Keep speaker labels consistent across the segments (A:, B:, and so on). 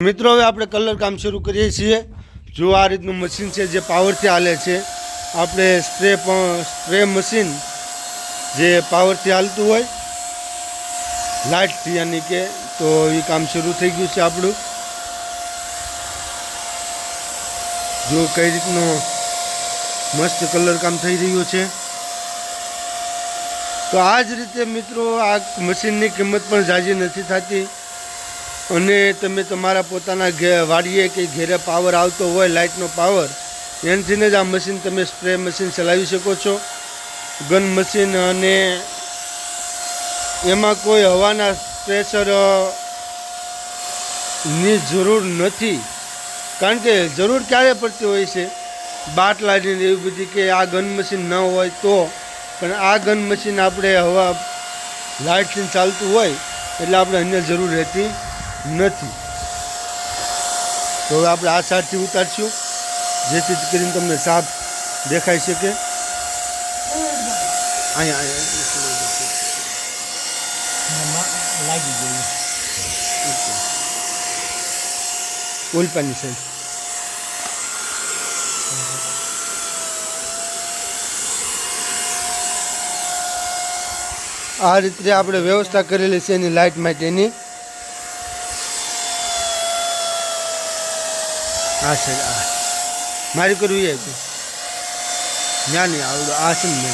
A: મિત્રો, હવે આપણે કલર કામ શરૂ કરીએ છીએ. જો આ રીતનું મશીન છે જે પાવરથી હાલે છે, આપણે સ્પ્રે પણ સ્પ્રે મશીન જે પાવરથી હાલતું હોય લાઇટથી યાની કે, તો એ કામ શરૂ થઈ ગયું છે આપણું. જો કઈ રીતનું મસ્ત કલર કામ થઈ રહ્યું છે. તો આ જ રીતે મિત્રો, આ મશીનની કિંમત પણ ઝાઝી નથી થતી. અને તમે તમારા પોતાના ઘે વાડીએ કે ઘેરે પાવર આવતો હોય લાઇટનો પાવર એનાથી જ આ મશીન તમે સ્પ્રે મશીન ચલાવી શકો છો. ગન મશીન અને એમાં કોઈ હવાના પ્રેશરની જરૂર નથી. કારણ કે જરૂર ક્યારે પડતી હોય છે? બાટલાની ને એવી બધી કે આ ગન મશીન ન હોય તો. પણ આ ગન મશીન આપણે હવા લાઇટથી ચાલતું હોય, એટલે આપણે અન્ય જરૂર રહેતી નથી. તો હવે આપણે આ સાઈડથી ઉતારશું. જેથી કરીને તમને સાફ દેખાઈ શકે. અહીંયા
B: લાગી ગયું
A: ઉલપાની સાઈડ. આ રીતે આપણે વ્યવસ્થા કરેલી છે એની લાઇટ માટેની. આ છે આ. મારી કરવી એ હતી. ના નહીં આવડું આ છે ને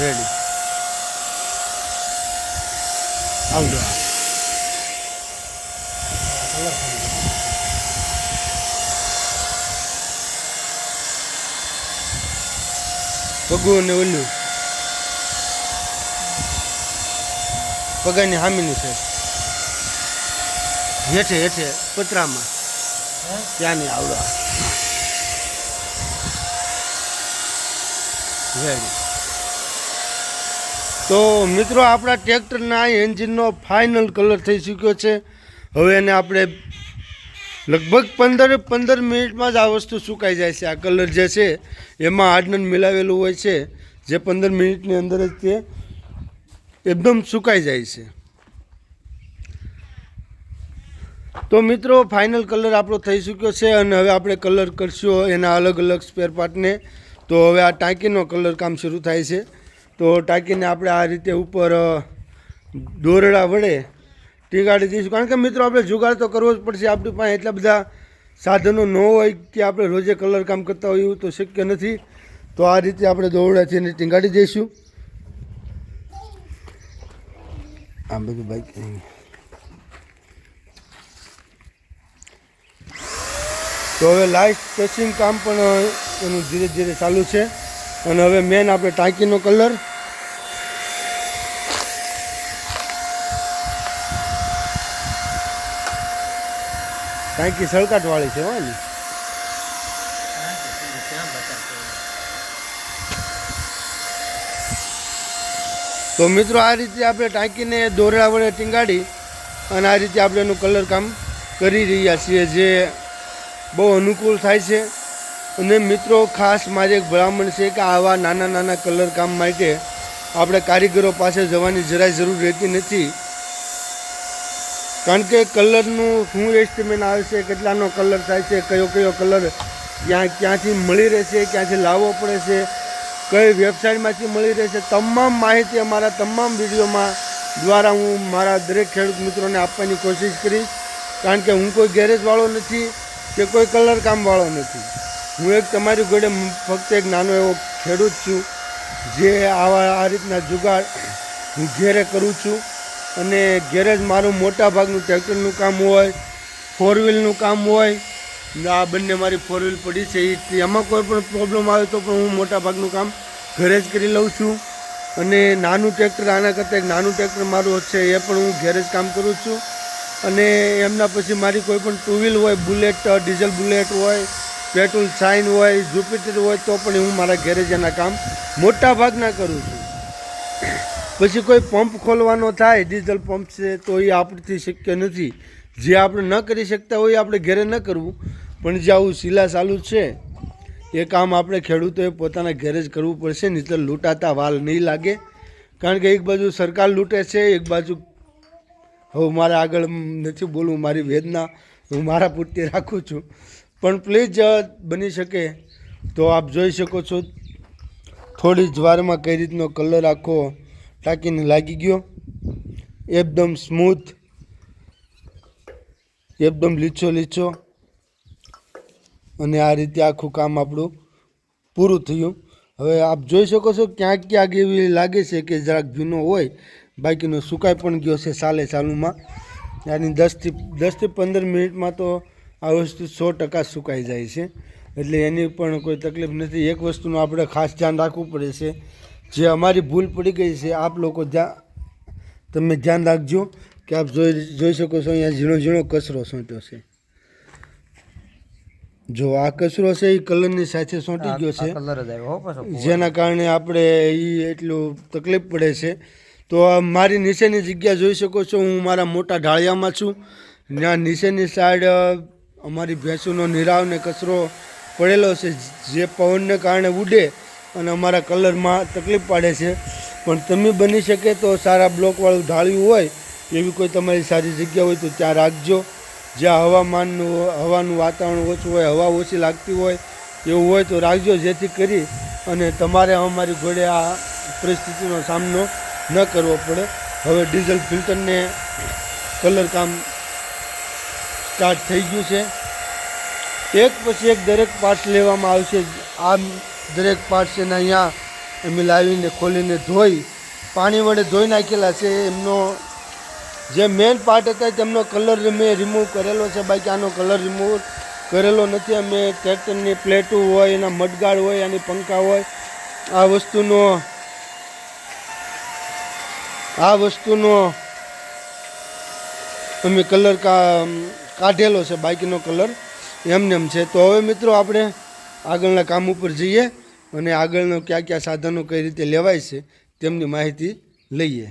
A: રેડી આવડો આ. પગું ઓલું. પગાની હામીની છે. હેઠે હેઠે પતરામાં.
B: હે?
A: ત્યાં નહીં આવડો તો મિત્રો આપણા ટ્રેક્ટરના એન્જિનનો ફાઇનલ કલર થઈ ચૂક્યો છે. હવે એને આપણે લગભગ પંદર પંદર મિનિટમાં જ આ વસ્તુ સુકાઈ જાય છે. આ કલર જે છે એમાં હાર્ડનર મિલાવેલું હોય છે. જે પંદર મિનિટની અંદર જ તે એકદમ સુકાઈ જાય છે. તો મિત્રો ફાઇનલ કલર આપણો થઈ ચૂક્યો છે અને હવે આપણે કલર કરશું એના અલગ અલગ સ્પેર પાર્ટને તો હવે આ ટાંકીનો કલર કામ શરૂ થાય છે. તો ટાંકીને આપણે આ રીતે ઉપર દોરડા વડે ટીંગાડી દઈશું. કારણ કે મિત્રો, આપણે જુગાડ તો કરવો જ પડશે. આપણી પાસે એટલા બધા સાધનો ન હોય કે આપણે રોજે કલર કામ કરતા હોય એવું તો શક્ય નથી. તો આ રીતે આપણે દોરડાથી એને ટીંગાડી દઈશું. આ બધું બાઈક તો હવે લાઈફ ટેસ્ટિંગ કામ પણ એનું ધીરે ધીરે ચાલુ છે. અને હવે મેન આપણે ટાંકીનો કલર ટાંકી સળકાટવાળી છે હોય ને
B: ક્યાં બતાવતો
A: તો મિત્રો આ રીતે આપણે ટાંકીને દોરડા વડે ટીંગાડી અને આ રીતે આપણે એનું કલર કામ કરી રહ્યા છીએ, જે બહુ અનુકૂળ થાય છે. અને મિત્રો ખાસ મારી એક ભલામણ છે કે આવા નાના નાના કલર કામ માટે આપણે કારીગરો પાસે જવાની જરાય જરૂર રહેતી નથી. કારણ કે કલરનું શું એસ્ટિમેટ આવે છે, કેટલાનો કલર થાય છે, કયો કયો કલર ક્યાં ક્યાંથી મળી રહેશે ક્યાંથી લાવવો પડે છે કઈ વેબસાઇટમાંથી મળી રહેશે તમામ માહિતી અમારા તમામ વિડીયોમાં દ્વારા હું મારા દરેક ખેડૂત મિત્રોને આપવાની કોશિશ કરીશ. કારણ કે હું કોઈ ગેરેજવાળો નથી કે કોઈ કલર કામવાળો નથી. હું એક તમારી જોડે ફક્ત એક નાનો એવો ખેડૂત છું, જે આવા, આ રીતના જુગાડ હું ઘેરે કરું છું. અને ગેરેજ મારું મોટા ભાગનું ટ્રેક્ટરનું કામ હોય ફોર વ્હીલનું કામ હોય આ બંને મારી ફોર વ્હીલ પડી છે. એમાં કોઈ પણ પ્રોબ્લેમ આવે તો પણ હું મોટા ભાગનું કામ ઘરે જ કરી લઉં છું. અને નાનું ટ્રેક્ટર આના કરતાં એક નાનું ટ્રેક્ટર મારું છે એ પણ હું ઘરે જ કામ કરું છું. અને એમના પછી મારી કોઈ પણ ટુ વ્હીલ હોય બુલેટ ડીઝલ બુલેટ હોય પેટ્રોલ સાઇન હોય જુપિટર હોય, તો પણ હું મારા ઘરે જ એના કામ મોટા ભાગના કરું છું. પછી કોઈ પંપ ખોલવાનો થાય ડીઝલ પંપ છે, તો એ આપણથી શક્ય નથી. જે આપણે ન કરી શકતા હોય આપણે ઘરે ન કરવું. પણ જે આવું શિલા ચાલુ છે, એ કામ આપણે ખેડૂતોએ પોતાના ઘરે જ કરવું પડશે નહીં તો લૂંટાતા વાલ નહીં લાગે. કારણ કે એક બાજુ સરકાર લૂંટે છે, એક બાજુ હવે મારે આગળ નથી બોલવું, મારી વેદના હું મારા પૂરતી રાખું છું. પણ પ્લીઝ બની શકે તો આપ જોઈ શકો છો. થોડી જ વારમાં કઈ રીતનો કલર આખો ટાંકીને લાગી ગયો. એકદમ સ્મૂથ એકદમ લીચો લીચો. અને આ રીતે આખું કામ આપણું પૂરું થયું. હવે આપ જોઈ શકો છો ક્યાંક ક્યાંક એવી લાગે છે કે જરાક ભીનો હોય. બાકીનો સુકાઈ પણ ગયો છે સાલે ચાલુમાં આની દસથી દસથી પંદર મિનિટમાં તો આ વસ્તુ સો ટકા સુકાઈ જાય છે. એટલે એની પણ કોઈ તકલીફ નથી. એક વસ્તુનું આપણે ખાસ ધ્યાન રાખવું પડે છે. જે અમારી ભૂલ પડી ગઈ છે, આપ લોકો ધ્યાન તમે ધ્યાન રાખજો. કે આપ જોઈ જોઈ શકો છો અહીંયા ઝીણો ઝીણો કચરો સોંટ્યો છે. જો આ કચરો છે એ કલરની સાથે સોંટી ગયો છે. જેના કારણે આપણે એ એટલું તકલીફ પડે છે. તો મારી નીચેની જગ્યા જોઈ શકો છો હું મારા મોટા ઢાળિયામાં છું. ત્યાં નીચેની સાઈડ અમારી ભેંસોનો નિરાવ ને કચરો પડેલો છે. જે પવનને કારણે ઉડે અને અમારા કલરમાં તકલીફ પાડે છે. પણ તમે બની શકે તો સારા બ્લોકવાળું ઢાળ્યું હોય એવી કોઈ તમારી સારી જગ્યા હોય તો ત્યાં રાખજો. જ્યાં હવામાનનું, હવાનું વાતાવરણ ઓછું હોય, હવા ઓછી લાગતી હોય, એવું હોય તો રાખજો જેથી કરી અને તમારે અમારી ઘોડે આ પરિસ્થિતિનો સામનો ન કરવો પડે. હવે ડીઝલ ફિલ્ટરને કલર કામ સ્ટાર્ટ થઈ ગયું છે. એક પછી એક દરેક પાર્ટ્સ લેવામાં આવશે. આ દરેક પાર્ટ્સ એના અહીંયા અમે લાવીને ખોલીને ધોઈ, પાણી વડે ધોઈ નાખેલા છે. એમનો જે મેઇન પાર્ટ હતા, તેમનો કલર મેં રિમૂવ કરેલો છે બાકી આનો કલર રિમૂવ કરેલો નથી. અમે ટ્રેક્ટરની પ્લેટો હોય, એના મડગાળ હોય એની પંખા હોય, આ વસ્તુનો આ વસ્તુનો અમે કલર કાઢેલો છે બાકીનો કલર એમને એમ છે. તો હવે મિત્રો આપણે આગળના કામ ઉપર જઈએ અને આગળનો કયા કયા સાધનો કઈ રીતે લેવાય છે, તેમની માહિતી લઈએ.